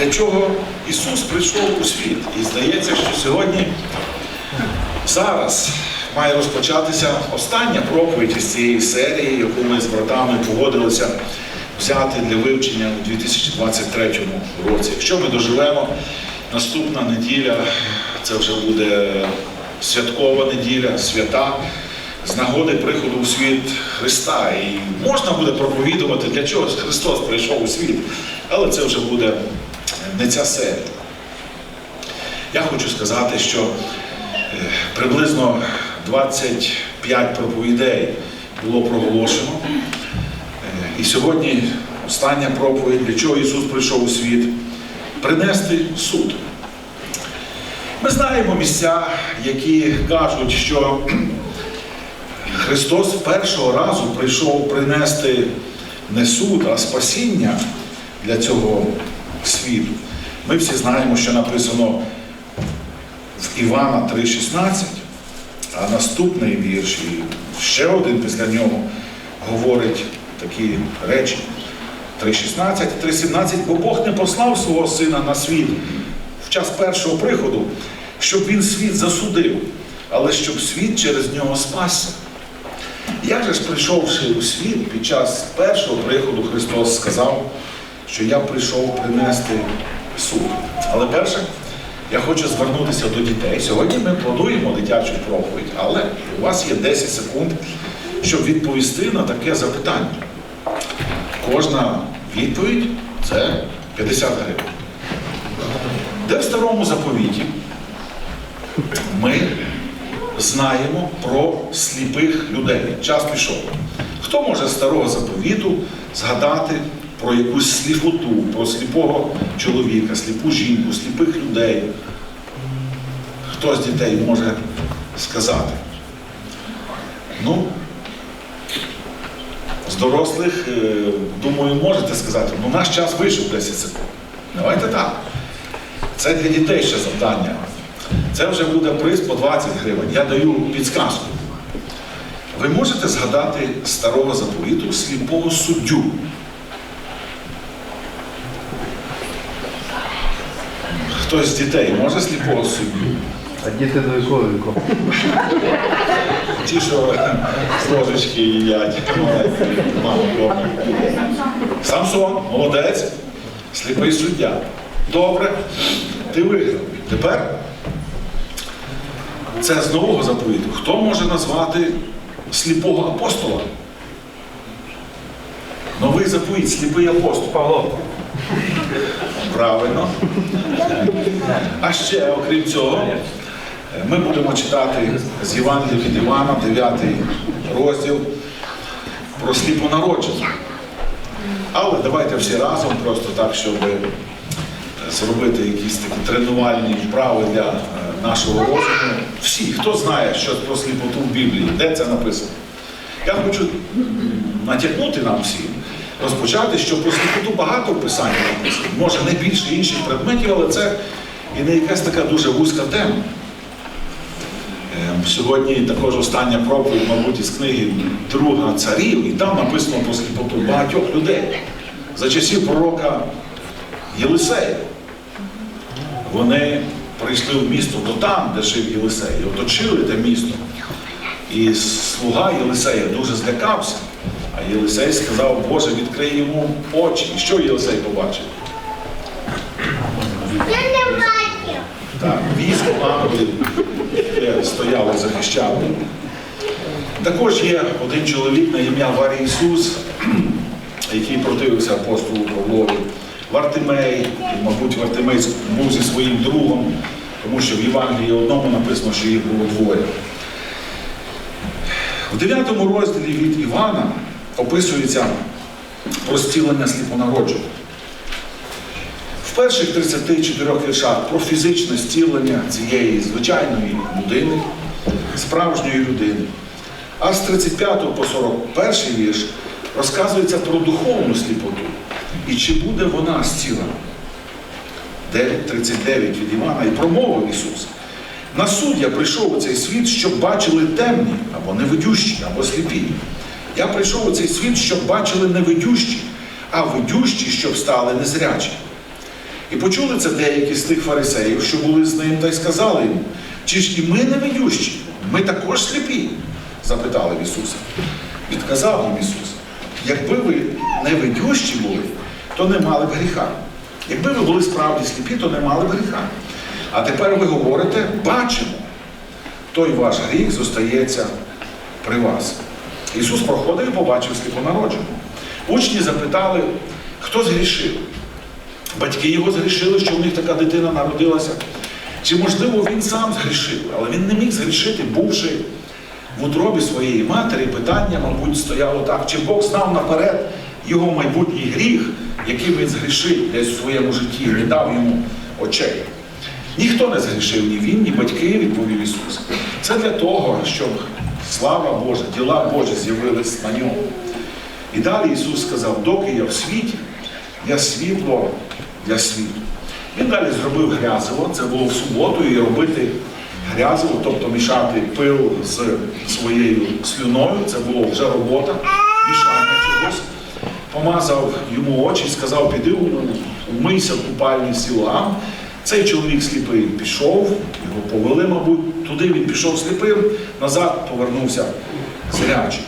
для чого Ісус прийшов у світ. І здається, що сьогодні, зараз має розпочатися остання проповідь із цієї серії, яку ми з братами погодилися взяти для вивчення у 2023 році. Якщо ми доживемо, наступна неділя це вже буде святкова неділя, свята. З нагоди приходу у світ Христа. І можна буде проповідувати, для чого Христос прийшов у світ, але це вже буде не ця серія. Я хочу сказати, що е, приблизно 25 проповідей було проголошено. Е, І сьогодні остання проповідь, для чого Ісус прийшов у світ, принести суд. Ми знаємо місця, які кажуть, що Христос першого разу прийшов принести не суд, а спасіння для цього світу. Ми всі знаємо, що написано в Івана 3,16, а наступний вірш, і ще один після нього говорить такі речі. 3,16, 3,17, бо Бог не послав свого сина на світ в час першого приходу, щоб він світ засудив, але щоб світ через нього спасся. Як же ж прийшовши у світ під час першого приходу, Христос сказав, що я прийшов принести суд. Але перше, я хочу звернутися до дітей. Сьогодні ми плануємо дитячу проповідь, але у вас є 10 секунд, щоб відповісти на таке запитання. Кожна відповідь це 50 гривень. Де в старому заповіті ми знаємо про сліпих людей. Час пішов. Хто може старого заповіту згадати про якусь сліпоту, про сліпого чоловіка, сліпу жінку, сліпих людей? Хто з дітей може сказати? Ну, з дорослих, е, думаю, можете сказати, ну наш час вийшов 10 секунд. Давайте так. Це для дітей ще завдання. Це вже буде приз по 20 гривень. Я даю підсказку. Ви можете згадати старого заповіту сліпого суддю. Хтось з дітей може сліпого суддю? А діти до віку? Ті, що з ложечки їдять. Добре. Самсон, молодець, сліпий суддя. Добре, ти виграв. Тепер це з нового заповіту. Хто може назвати сліпого апостола? Новий заповіт, сліпий апостол. Павло. Правильно. А ще, окрім цього, ми будемо читати з Євангелія від Івана, 9 розділ про сліпонародження. Але давайте всі разом, просто так, щоб е, зробити якісь такі тренувальні вправи для е, нашого розуму. Всі, хто знає щось про сліпоту в Біблії, де це написано. Я хочу натякнути нам всім, розпочати, що про сліпоту багато в написано. Може не більше інших предметів, але це і не якась така дуже вузька тема. Ем, Сьогодні також остання проповідь, мабуть, із книги Друга царів, і там написано про сліпоту багатьох людей. За часів пророка Єлисея. Вони прийшли в місто до там, де жив Єлисей, і оточили те місто. І слуга Єлисея дуже злякався. А Єлисей сказав, Боже, відкрий йому очі. І що Єлисей побачив? Я не бачив. Так, військо яке стояло захищало. Також є один чоловік на ім'я Варій Ісус, який противився апостолу Павлові. Вартимей, і, мабуть, Вартимей був зі своїм другом, тому що в Євангелії одному написано, що їх було двоє. В 9 розділі від Івана описується про зцілення сліпонароджених. В перших 34 віршах про фізичне зцілення цієї звичайної людини, справжньої людини. А з 35 по 41 вірш розказується про духовну сліпоту. І чи буде вона зцілена? 9.39 від Івана і промовив Ісус. На суд я прийшов у цей світ, щоб бачили темні, або невидющі, або сліпі. Я прийшов у цей світ, щоб бачили невидющі, а видющі, щоб стали незрячі. І почули це деякі з тих фарисеїв, що були з ним, та й сказали йому, чи ж і ми не видющі, ми також сліпі? запитали в Ісуса. Відказав їм Ісус, якби ви не видющі були, то не мали б гріха. Якби ви були справді сліпі, то не мали б гріха. А тепер ви говорите, бачимо, той ваш гріх зостається при вас. Ісус проходив і побачив сліпонародженого. Учні запитали, хто згрішив. Батьки його згрішили, що в них така дитина народилася. Чи можливо він сам згрішив, але він не міг згрішити, бувши в утробі своєї матері, питання, мабуть, стояло так, чи Бог знав наперед його майбутній гріх, який він згрішив десь у своєму житті, не дав йому очей. Ніхто не згрішив, ні він, ні батьки, відповів Ісус. Це для того, щоб слава Божа, діла Божі з'явились на ньому. І далі Ісус сказав, доки я в світі, я світло для світу. Він далі зробив грязиво, це було в суботу, і робити грязиво, тобто мішати пил з своєю слюною, це було вже робота, мішання чогось. Помазав йому очі, сказав, піди умийся в купальні Сілам. Цей чоловік сліпий пішов, його повели, мабуть, туди він пішов сліпим, назад повернувся зрячим.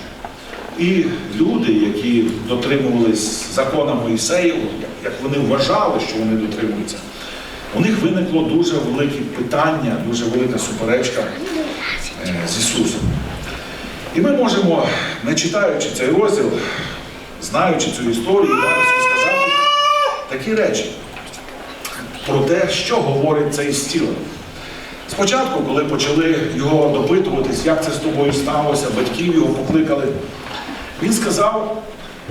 І люди, які дотримувались закона Моїсеєву, як вони вважали, що вони дотримуються, у них виникло дуже велике питання, дуже велика суперечка е, з Ісусом. І ми можемо, не читаючи цей розділ, знаючи цю історію, сказати такі речі про те, що говорить цей стіл. Спочатку, коли почали його допитуватись, як це з тобою сталося, батьків його покликали, він сказав,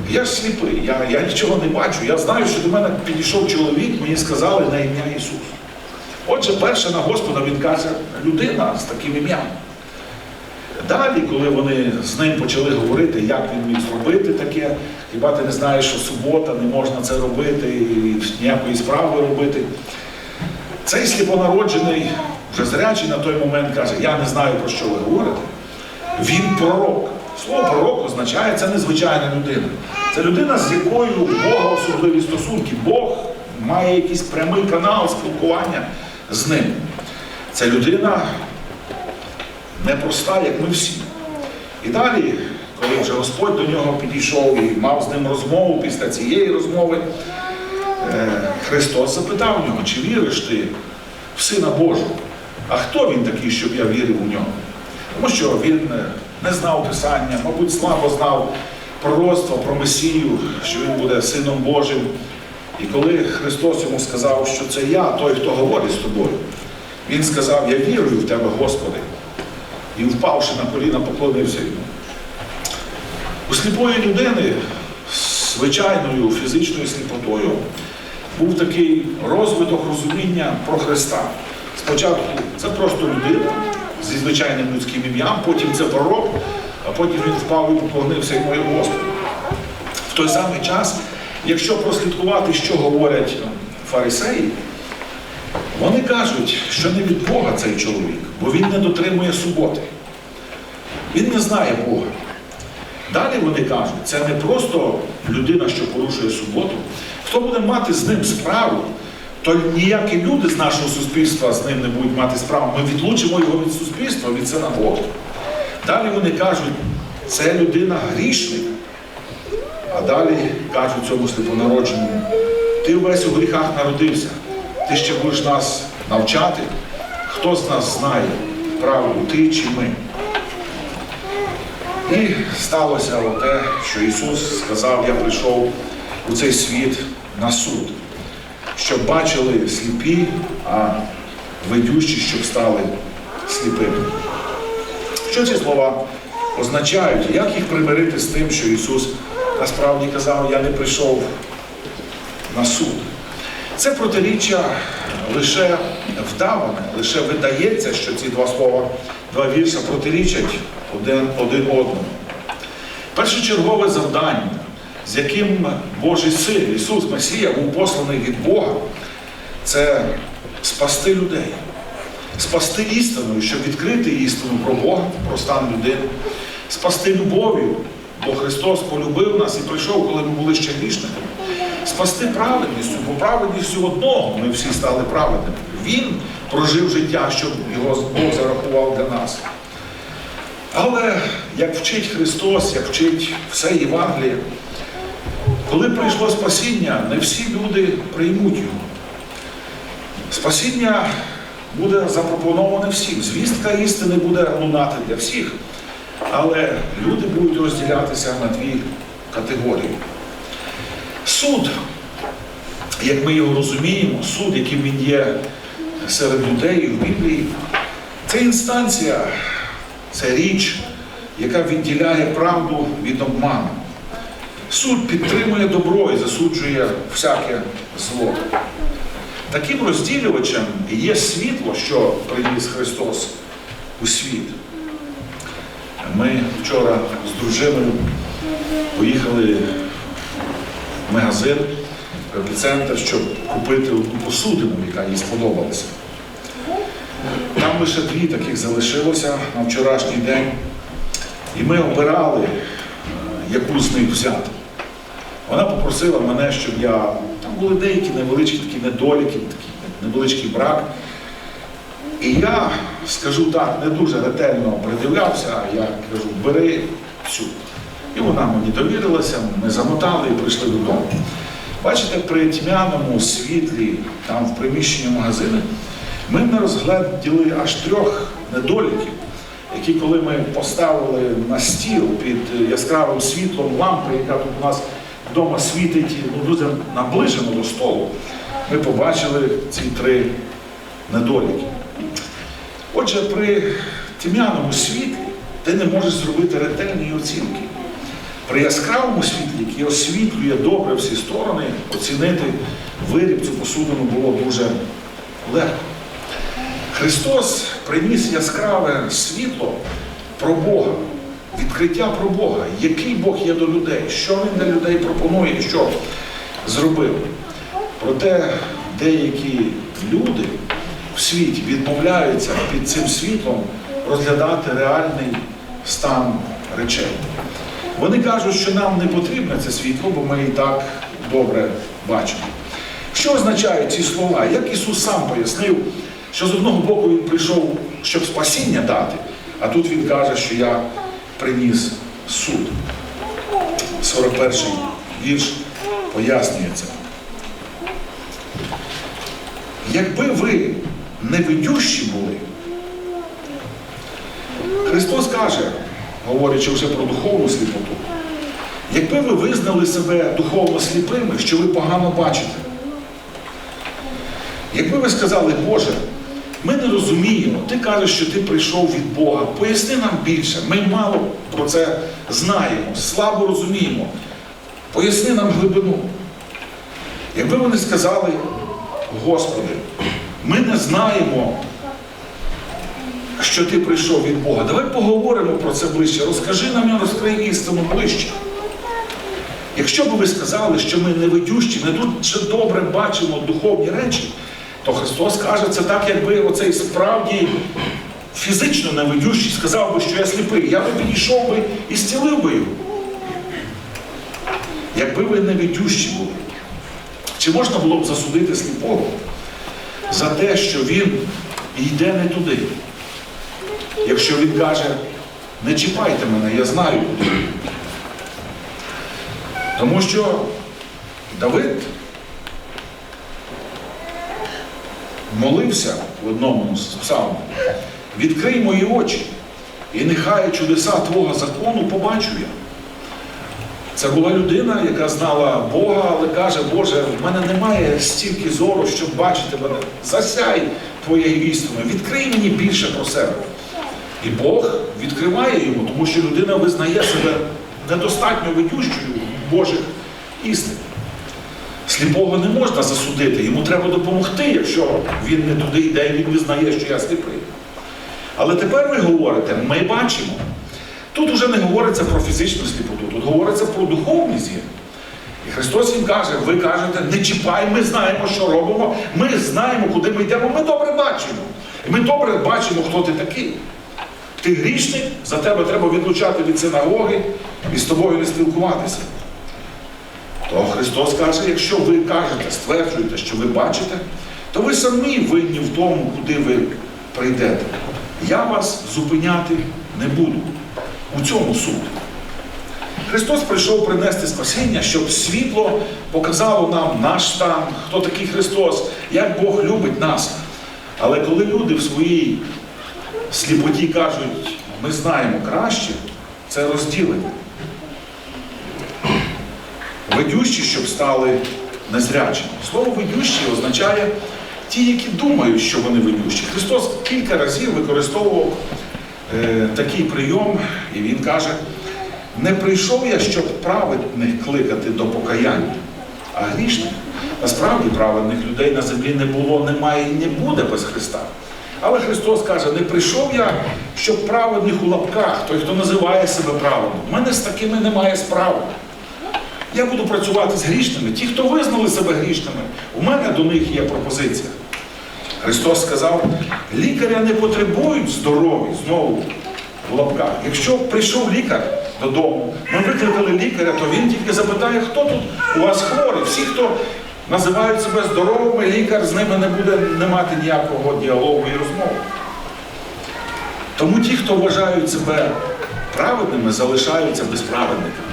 я ж сліпий, я, я нічого не бачу. Я знаю, що до мене підійшов чоловік, мені сказали на ім'я Ісус. Отже, перше на Господа він каже, людина з таким ім'ям. Далі, коли вони з ним почали говорити, як він міг зробити таке, хіба ти не знаєш, що субота, не можна це робити, і ніякої справи робити. Цей сліпонароджений, вже зрячий на той момент каже, я не знаю, про що ви говорите. Він пророк. Слово пророк означає, це незвичайна людина. Це людина, з якою Бога особливі стосунки. Бог має якийсь прямий канал спілкування з ним. Це людина непроста, як ми всі. І далі, коли вже Господь до нього підійшов і мав з ним розмову після цієї розмови, е, Христос запитав нього, чи віриш ти в Сина Божого? А хто він такий, щоб я вірив у нього? Тому що він е, не знав Писання, мабуть, слабо знав пророцтво про Месію, що він буде Сином Божим. І коли Христос йому сказав, що це я, той, хто говорить з тобою, він сказав, я вірую в тебе, Господи. І впавши на коліна, поклонився йому. У сліпої людини з звичайною фізичною сліпотою був такий розвиток розуміння про Христа. Спочатку це просто людина зі звичайним людським ім'ям, потім це пророк, а потім він впав і поклонився йому як Господу. В той самий час, якщо прослідкувати, що говорять фарисеї, вони кажуть, що не від Бога цей чоловік, бо він не дотримує суботи. Він не знає Бога. Далі вони кажуть, це не просто людина, що порушує суботу. Хто буде мати з ним справу, то ніякі люди з нашого суспільства з ним не будуть мати справу. Ми відлучимо його від суспільства, від синагоги. Далі вони кажуть, це людина грішник. А далі кажуть цьому сліпонародженому, ти весь у гріхах народився, ти ще будеш нас навчати. Хто з нас знає правду, ти чи ми? І сталося те, що Ісус сказав, я прийшов у цей світ на суд, щоб бачили сліпі, а видющі, щоб стали сліпими. Що ці слова означають? Як їх примирити з тим, що Ісус насправді казав, я не прийшов на суд? Це протиріччя лише вдаване, лише видається, що ці два слова, два вірша протирічать один, один одному. Першочергове завдання, з яким Божий син, Ісус Месія, був посланий від Бога, це спасти людей, спасти істиною, щоб відкрити істину про Бога, про стан людини, спасти любов'ю, бо Христос полюбив нас і прийшов, коли ми були ще грішниками. Спасти праведністю, бо праведністю одного ми всі стали праведними. Він прожив життя, щоб його Бог зарахував для нас. Але як вчить Христос, як вчить все Євангеліє, коли прийшло спасіння, не всі люди приймуть його. Спасіння буде запропоноване всім. Звістка істини буде лунати для всіх. Але люди будуть розділятися на дві категорії. Суд, як ми його розуміємо, суд, яким він є серед людей в Біблії, це інстанція, це річ, яка відділяє правду від обману. Суд підтримує добро і засуджує всяке зло. Таким розділювачем є світло, що приніс Христос у світ. Ми вчора з дружиною поїхали магазин, в епіцентр, щоб купити одну посудину, яка їй сподобалася. Там лише дві таких залишилося на вчорашній день. І ми обирали, е, яку з них взяти. Вона попросила мене, щоб я. Там були деякі невеличкі такі недоліки, такий невеличкий брак. І я скажу так, не дуже ретельно придивлявся, а я кажу, бери цю. І вона мені довірилася, ми замотали і прийшли додому. Бачите, при тьмяному світлі, там в приміщенні магазину, ми не розгляділи аж трьох недоліків, які, коли ми поставили на стіл під яскравим світлом лампи, яка тут у нас вдома світить ну, дуже наближено до столу, ми побачили ці три недоліки. Отже, при тьмяному світлі ти не можеш зробити ретельної оцінки. При яскравому світлі, який освітлює добре всі сторони, оцінити виріб цю посудину було дуже легко. Христос приніс яскраве світло про Бога, відкриття про Бога, який Бог є до людей, що Він для людей пропонує, що зробив. Проте деякі люди в світі відмовляються під цим світлом розглядати реальний стан речей. Вони кажуть, що нам не потрібне це світло, бо ми і так добре бачимо. Що означають ці слова? Як Ісус сам пояснив, що з одного боку Він прийшов, щоб спасіння дати, а тут Він каже, що я приніс суд. 41-й вірш пояснює це. Якби ви невидющі були, Христос каже, говорячи вже про духовну сліпоту, якби ви визнали себе духовно сліпими, що ви погано бачите, якби ви сказали, Боже, ми не розуміємо, ти кажеш, що ти прийшов від Бога, поясни нам більше, ми мало про це знаємо, слабо розуміємо, поясни нам глибину. Якби вони сказали, Господи, ми не знаємо, що ти прийшов від Бога. Давай поговоримо про це ближче. Розкажи нам розкрий істину ближче. Якщо б ви сказали, що ми не дуже добре бачимо духовні речі, то Христос каже, це так, якби оцей справді фізично невидющий сказав би, що я сліпий, я би підійшов би і зцілив би його. Якби ви невидющі були. Чи можна було б засудити сліпого за те, що він йде не туди? Якщо він каже, не чіпайте мене, я знаю Тому що Давид молився в одному з псалмів, відкрий мої очі, і нехай чудеса Твого закону побачу я. Це була людина, яка знала Бога, але каже, Боже, в мене немає стільки зору, щоб бачити мене. Засяй твоєю істиною, відкрий мені більше про себе. І Бог відкриває йому, тому що людина визнає себе недостатньо видющою Божих істин. Сліпого не можна засудити, йому треба допомогти, якщо він не туди йде і він визнає, що я сліпий. Але тепер ви говорите, ми бачимо. Тут вже не говориться про фізичну сліпоту, тут говориться про духовний зір. І Христос їм каже, ви кажете, не чіпай, ми знаємо, що робимо, ми знаємо, куди ми йдемо, ми добре бачимо. І ми добре бачимо, хто ти такий. Ти грішник, за тебе треба відлучати від синагоги і з тобою не спілкуватися. То Христос каже, якщо ви кажете, стверджуєте, що ви бачите, то ви самі винні в тому, куди ви прийдете. Я вас зупиняти не буду. У цьому суд. Христос прийшов принести спасіння, щоб світло показало нам наш стан, хто такий Христос, як Бог любить нас. Але коли люди в своїй сліпоті кажуть, ми знаємо краще, це розділення. Видющі, щоб стали незрячими. Слово видющі означає ті, які думають, що вони видющі. Христос кілька разів використовував е, такий прийом, і Він каже, не прийшов я, щоб праведних кликати до покаяння, а грішних. Насправді праведних людей на землі не було, немає і не буде без Христа. Але Христос каже, не прийшов я, щоб праведних у лапках, той, хто називає себе праведним. У мене з такими немає справи. Я буду працювати з грішними. Ті, хто визнали себе грішними, у мене до них є пропозиція. Христос сказав, лікаря не потребують здорові, знову в лапках. Якщо прийшов лікар додому, ми викликали лікаря, то він тільки запитає, хто тут у вас хворий. Всі, хто називають себе здоровими, лікар з ними не буде не мати ніякого діалогу і розмови. Тому ті, хто вважають себе праведними, залишаються безправедниками.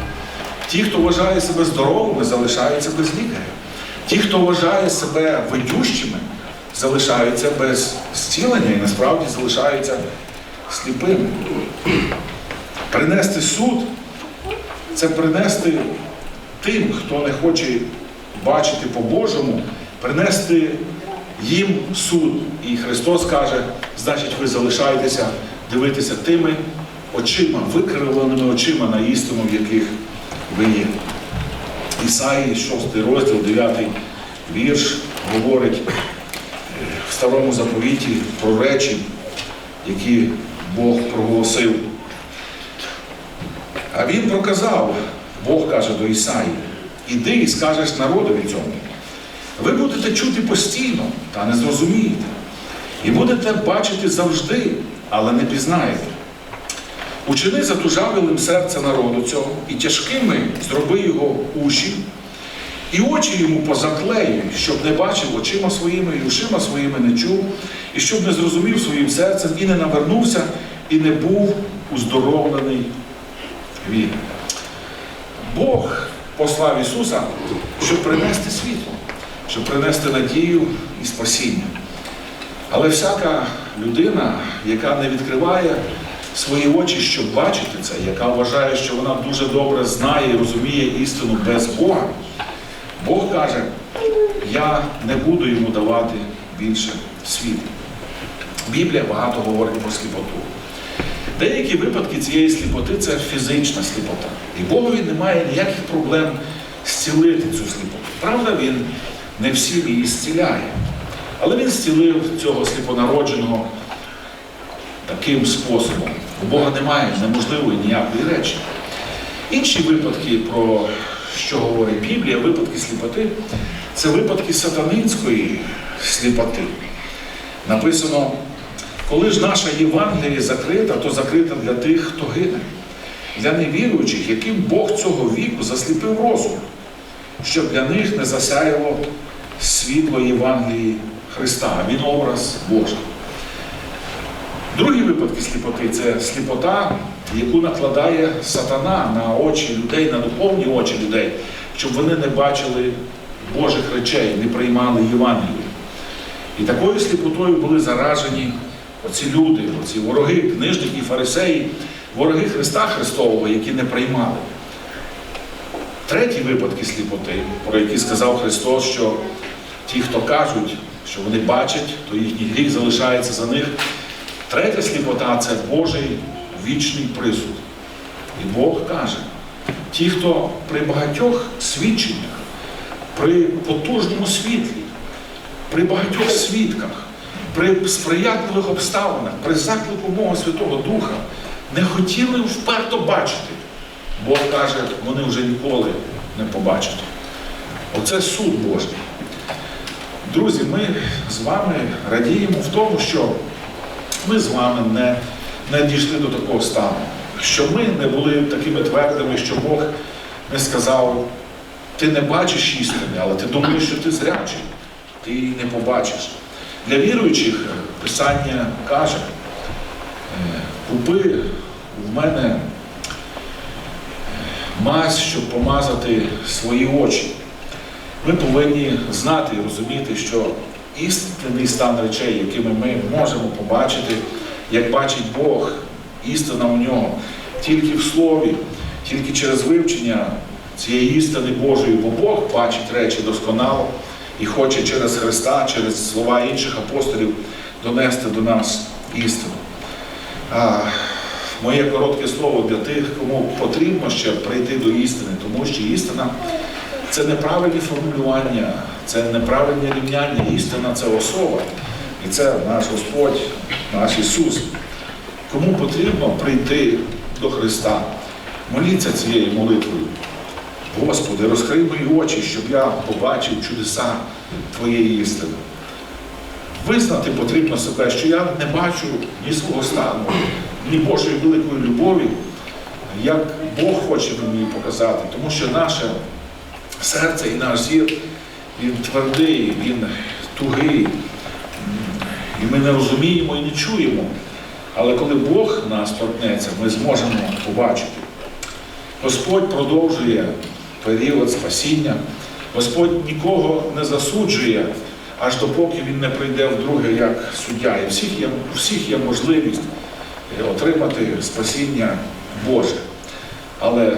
Ті, хто вважає себе здоровими, залишаються без лікаря. Ті, хто вважає себе видющими, залишаються без зцілення і насправді залишаються сліпими. Принести суд це принести тим, хто не хоче бачити по-божому, принести їм суд. І Христос каже, значить, ви залишаєтеся дивитися тими очима, викривленими очима на істину, в яких ви є. Ісаї, 6 розділ, 9 вірш, говорить е, в старому заповіті про речі, які Бог проголосив. А він проказав, Бог каже до Ісаї, іди і скажеш народові цьому. Ви будете чути постійно, та не зрозумієте. І будете бачити завжди, але не пізнаєте. Учини затужавилим серце народу цього, і тяжкими зроби його уші, і очі йому позаклеюй, щоб не бачив очима своїми, і ушима своїми не чув, і щоб не зрозумів своїм серцем, і не навернувся, і не був уздоровлений він. Бог послав Ісуса, щоб принести світло, щоб принести надію і спасіння. Але всяка людина, яка не відкриває свої очі, щоб бачити це, яка вважає, що вона дуже добре знає і розуміє істину без Бога, Бог каже, я не буду йому давати більше світла. Біблія багато говорить про сліпоту. Деякі випадки цієї сліпоти це фізична сліпота. І Богові немає ніяких проблем зцілити цю сліпоту. Правда, він не всім її зціляє. Але він зцілив цього сліпонародженого таким способом. У Бога немає неможливої ніякої речі. Інші випадки, про що говорить Біблія, випадки сліпоти, це випадки сатанинської сліпоти. Написано, коли ж наша Євангелія закрита, то закрита для тих, хто гине, для невіруючих, яким Бог цього віку засліпив розум, щоб для них не засяяло світло Євангелії Христа, він образ Божий. Другі випадки сліпоти це сліпота, яку накладає сатана на очі людей, на духовні очі людей, щоб вони не бачили Божих речей, не приймали Євангелію. І такою сліпотою були заражені оці люди, оці вороги, книжники, фарисеї, вороги Христа Христового, які не приймали. Треті випадки сліпоти, про які сказав Христос, що ті, хто кажуть, що вони бачать, то їхній гріх залишається за них. Третя сліпота це Божий вічний присуд. І Бог каже, ті, хто при багатьох свідченнях, при потужному світлі, при багатьох свідках, при сприятливих обставинах, при заклику мого Святого Духа не хотіли вперто бачити. Бог каже, вони вже ніколи не побачать. Оце суд Божий. Друзі, ми з вами радіємо в тому, що ми з вами не, не дійшли до такого стану, що ми не були такими твердими, що Бог не сказав ти не бачиш істини, але ти думаєш, що ти зрячий, ти її не побачиш. Для віруючих е, Писання каже, е, купи в мене мазь, щоб помазати свої очі. Ми повинні знати і розуміти, що істинний стан речей, якими ми можемо побачити, як бачить Бог, істина у нього, тільки в слові, тільки через вивчення цієї істини Божої, бо Бог бачить речі досконало і хоче через Христа, через слова інших апостолів донести до нас істину. А, моє коротке слово для тих, кому потрібно ще прийти до істини, тому що істина це неправильні формулювання, це неправильне рівняння. Істина це особа. І це наш Господь, наш Ісус. Кому потрібно прийти до Христа, моліться цією молитвою. Господи, розкрий мої очі, щоб я побачив чудеса Твоєї істини. Визнати потрібно себе, що я не бачу ні свого стану, ні Божої великої любові, як Бог хоче мені показати, тому що наше серце і наш зір, він твердий, він тугий, і ми не розуміємо і не чуємо. Але коли Бог нас торкнеться, ми зможемо побачити. Господь продовжує період спасіння. Господь нікого не засуджує, аж допоки він не прийде вдруге як суддя. І всіх є, у всіх є можливість е, отримати спасіння Боже. Але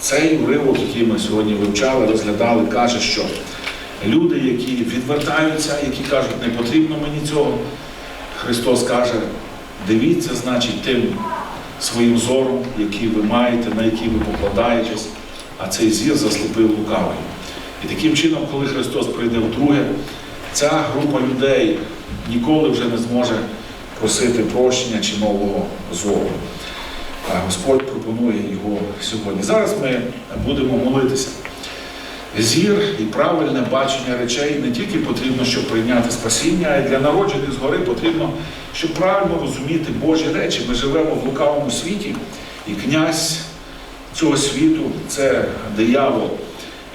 цей уривок, який ми сьогодні вивчали, розглядали, каже, що люди, які відвертаються, які кажуть, не потрібно мені цього, Христос каже, дивіться, значить, тим своїм зором, який ви маєте, на який ви покладаєтесь, а цей зір засліпив лукавий. І таким чином, коли Христос прийде вдруге, ця група людей ніколи вже не зможе просити прощення чи нового зору. Господь пропонує його сьогодні. Зараз ми будемо молитися. Зір і правильне бачення речей не тільки потрібно, щоб прийняти спасіння, а й для народжених згори потрібно, щоб правильно розуміти Божі речі. Ми живемо в лукавому світі, і князь цього світу це диявол.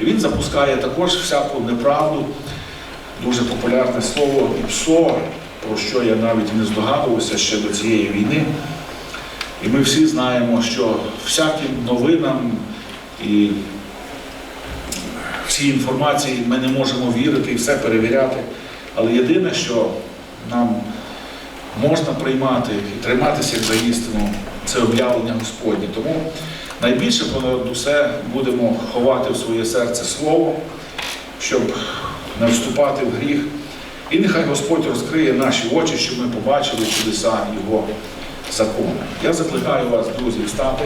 І він запускає також всяку неправду, дуже популярне слово іпсо, про що я навіть не здогадувався ще до цієї війни. І ми всі знаємо, що всяким новинам і всій інформації ми не можемо вірити і все перевіряти. Але єдине, що нам можна приймати і триматися за істину, це об'явлення Господнє. Тому найбільше понад усе будемо ховати в своє серце слово, щоб не вступати в гріх. І нехай Господь розкриє наші очі, щоб ми побачили чудеса Його закону. Я закликаю вас, друзі, встати